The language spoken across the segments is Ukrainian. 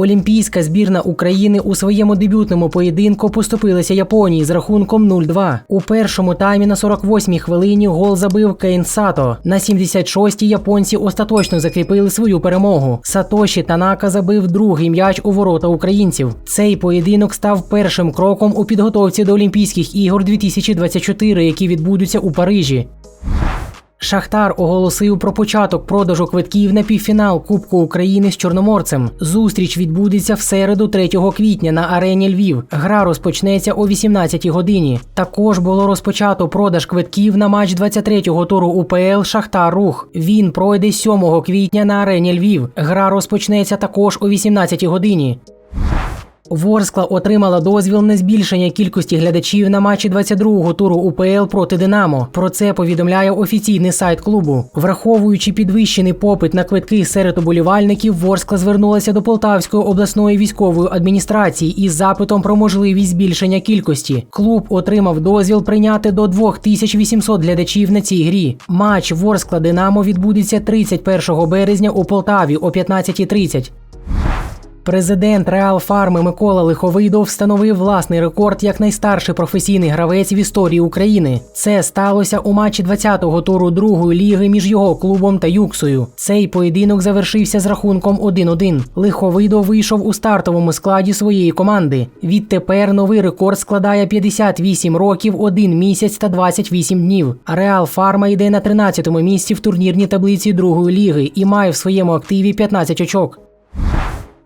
Олімпійська збірна України у своєму дебютному поєдинку поступилася Японії з рахунком 0-2. У першому таймі на 48-й хвилині гол забив Кейн Сато. На 76-й японці остаточно закріпили свою перемогу. Сатоші Танака забив другий м'яч у ворота українців. Цей поєдинок став першим кроком у підготовці до Олімпійських ігор 2024, які відбудуться у Парижі. Шахтар оголосив про початок продажу квитків на півфінал Кубку України з Чорноморцем. Зустріч відбудеться в середу 3 квітня на арені Львів. Гра розпочнеться о 18 годині. Також було розпочато продаж квитків на матч 23-го туру УПЛ Шахтар Рух. Він пройде 7 квітня на арені Львів. Гра розпочнеться також о 18 годині. Ворскла отримала дозвіл на збільшення кількості глядачів на матчі 22-го туру УПЛ проти Динамо. Про це повідомляє офіційний сайт клубу. Враховуючи підвищений попит на квитки серед уболівальників, Ворскла звернулася до Полтавської обласної військової адміністрації із запитом про можливість збільшення кількості. Клуб отримав дозвіл прийняти до 2800 глядачів на цій грі. Матч Ворскла Динамо відбудеться 31 березня у Полтаві о 15.30. Президент Реал Фарми Микола Лиховидов встановив власний рекорд як найстарший професійний гравець в історії України. Це сталося у матчі 20-го туру другої ліги між його клубом та Юксою. Цей поєдинок завершився з рахунком 1-1. Лиховидов вийшов у стартовому складі своєї команди. Відтепер новий рекорд складає 58 років, 1 місяць та 28 днів. Реал Фарма йде на 13-му місці в турнірній таблиці другої ліги і має в своєму активі 15 очок.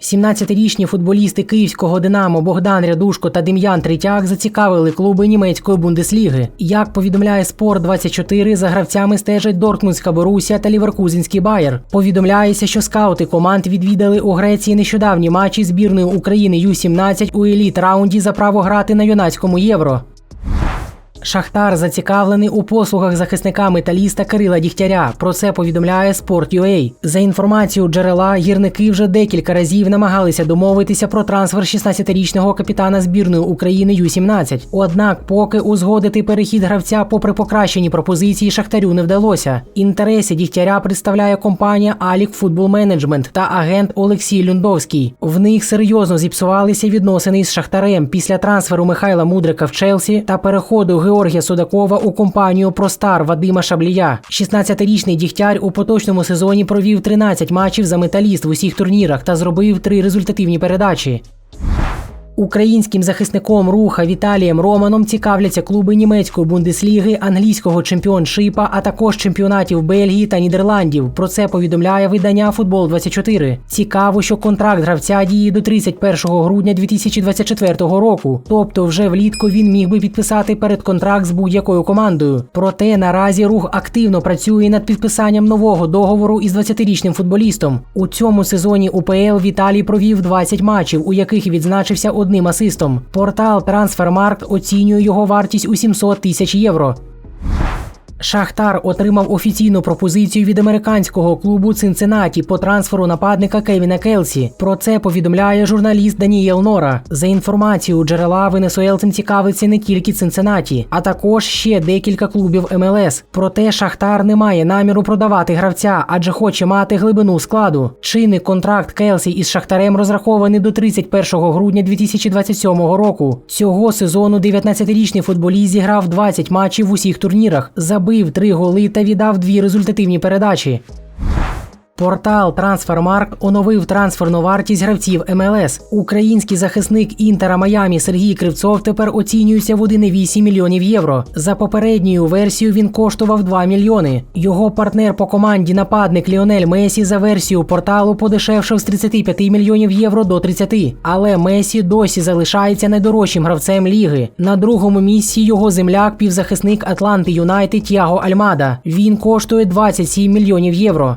17-річні футболісти київського Динамо Богдан Рядушко та Дем'ян Третяк зацікавили клуби німецької бундесліги. Як повідомляє Спорт 24 за гравцями стежать Дортмундська Борусія та Ліверкузенський Байер. Повідомляється, що скаути команд відвідали у Греції нещодавні матчі збірної України Ю-17 у еліт раунді за право грати на юнацькому євро. Шахтар зацікавлений у послугах захисника металіста Кирила Дігтяря. Про це повідомляє Sport.ua. За інформацією джерела, гірники вже декілька разів намагалися домовитися про трансфер 16-річного капітана збірної України Ю-17. Однак, поки узгодити перехід гравця, попри покращені пропозиції, Шахтарю не вдалося. Інтереси Дігтяря представляє компанія Алік Футбол Менеджмент та агент Олексій Люндовський. В них серйозно зіпсувалися відносини з Шахтарем після трансферу Михайла Мудрика в Челсі та переходу Георгія Судакова у компанію Простар Вадима Шаблія. 16-річний дігтяр у поточному сезоні провів 13 матчів за металіст в усіх турнірах та зробив три результативні передачі. Українським захисником руха Віталієм Романом цікавляться клуби німецької бундесліги, англійського чемпіоншипа, а також чемпіонатів Бельгії та Нідерландів. Про це повідомляє видання Футбол 24 Цікаво, що контракт гравця діє до 31 грудня 2024 року. Тобто, вже влітку він міг би підписати передконтракт з будь-якою командою. Проте наразі рух активно працює над підписанням нового договору із 20-річним футболістом. У цьому сезоні УПЛ Віталій провів 20 матчів, у яких відзначився одним асистом. Портал Трансфермаркт оцінює його вартість у 700 тисяч євро. Шахтар отримав офіційну пропозицію від американського клубу Цинциннаті по трансферу нападника Кевіна Келсі. Про це повідомляє журналіст Данієл Нора. За інформацією джерела венесуелцем цікавиться не тільки Цинциннаті, а також ще декілька клубів МЛС. Проте Шахтар не має наміру продавати гравця, адже хоче мати глибину складу. Чинний контракт Келсі із Шахтарем розрахований до 31 грудня 2027 року. Цього сезону 19-річний футболіст зіграв 20 матчів в усіх турнірах. Забив три голи та віддав дві результативні передачі. Портал Трансфермаркт оновив трансферну вартість гравців МЛС. Український захисник Інтера Майамі Сергій Кривцов тепер оцінюється в 1,8 мільйонів євро. За попередньою версією він коштував 2 мільйони. Його партнер по команді нападник Ліонель Месі за версією порталу подешевшив з 35 мільйонів євро до 30. Але Месі досі залишається найдорожчим гравцем ліги. На другому місці його земляк, півзахисник Атланти Юнайтед Тяго Альмада. Він коштує 27 мільйонів євро.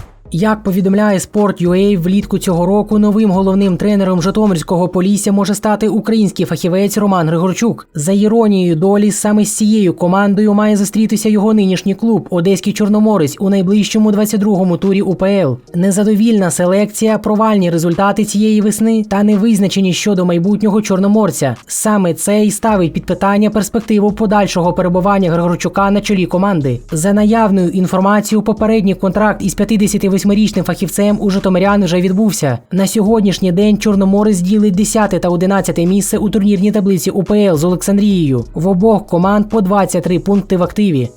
Як повідомляє Sport.ua, влітку цього року новим головним тренером Житомирського Полісся може стати український фахівець Роман Григорчук. За іронією долі, саме з цією командою має зустрітися його нинішній клуб Одеський Чорноморець у найближчому 22-му турі УПЛ. Незадовільна селекція, провальні результати цієї весни та невизначеність щодо майбутнього чорноморця. Саме це й ставить під питання перспективу подальшого перебування Григорчука на чолі команди. За наявною інформацією, попередній контракт із 58 28-річним фахівцем у Житомирян вже відбувся. На сьогоднішній день Чорноморець ділить 10 та 11 місце у турнірній таблиці УПЛ з Олександрією. В обох команд по 23 пункти в активі.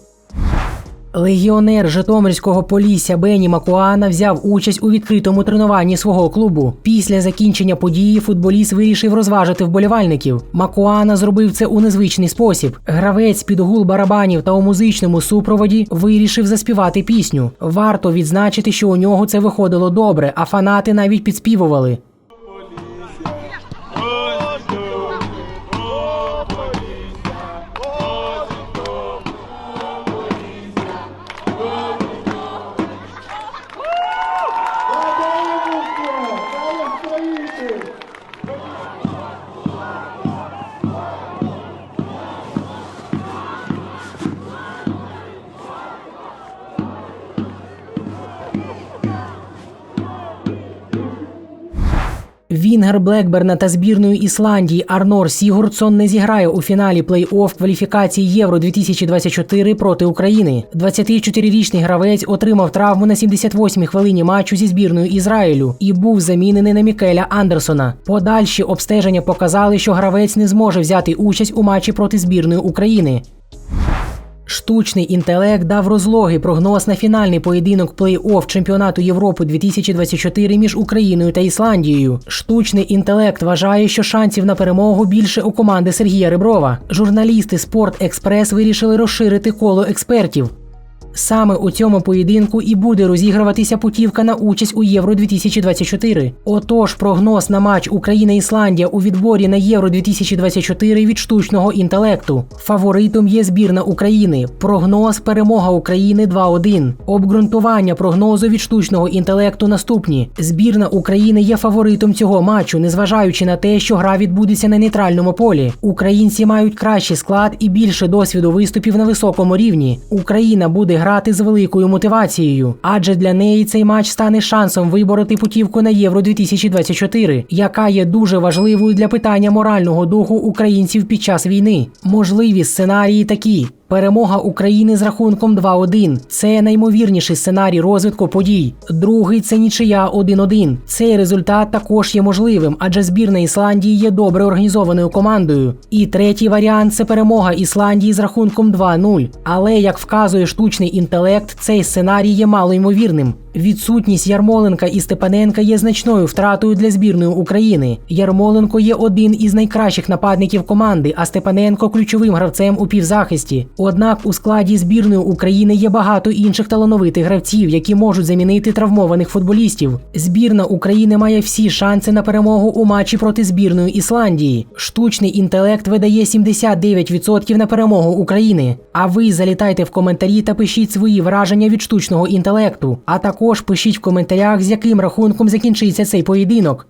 Легіонер Житомирського полісся Бені Макуана взяв участь у відкритому тренуванні свого клубу. Після закінчення події футболіст вирішив розважити вболівальників. Макуана зробив це у незвичний спосіб. Гравець під гул барабанів та у музичному супроводі вирішив заспівати пісню. Варто відзначити, що у нього це виходило добре, а фанати навіть підспівували. Вінгер Блекберна та збірної Ісландії Арнор Сігурдсон не зіграє у фіналі плей-офф кваліфікації Євро 2024 проти України. 24-річний гравець отримав травму на 78-й хвилині матчу зі збірною Ізраїлю і був замінений на Мікеля Андерсона. Подальші обстеження показали, що гравець не зможе взяти участь у матчі проти збірної України. Штучний інтелект дав розлоги прогноз на фінальний поєдинок плей-офф чемпіонату Європи 2024 між Україною та Ісландією. Штучний інтелект вважає, що шансів на перемогу більше у команди Сергія Реброва. Журналісти Спорт Експрес вирішили розширити коло експертів. Саме у цьому поєдинку і буде розігруватися путівка на участь у Євро 2024. Отож, прогноз на матч Україна-Ісландія у відборі на Євро 2024 від штучного інтелекту. Фаворитом є збірна України. Прогноз перемога України 2-1. Обґрунтування прогнозу від штучного інтелекту наступні. Збірна України є фаворитом цього матчу, незважаючи на те, що гра відбудеться на нейтральному полі. Українці мають кращий склад і більше досвіду виступів на високому рівні. Україна буде грати з великою мотивацією, адже для неї цей матч стане шансом вибороти путівку на Євро 2024, яка є дуже важливою для питання морального духу українців під час війни. Можливі сценарії такі. Перемога України з рахунком 2-1. Це наймовірніший сценарій розвитку подій. Другий це нічия 1-1. Цей результат також є можливим, адже збірна Ісландії є добре організованою командою. І третій варіант це перемога Ісландії з рахунком 2-0. Але як вказує штучний інтелект, цей сценарій є малоймовірним. Відсутність Ярмоленка і Степаненка є значною втратою для збірної України. Ярмоленко є один із найкращих нападників команди, а Степаненко ключовим гравцем у півзахисті. Однак у складі збірної України є багато інших талановитих гравців, які можуть замінити травмованих футболістів. Збірна України має всі шанси на перемогу у матчі проти збірної Ісландії. Штучний інтелект видає 79% на перемогу України. А ви залітайте в коментарі та пишіть свої враження від штучного інтелекту. А також пишіть в коментарях, з яким рахунком закінчиться цей поєдинок.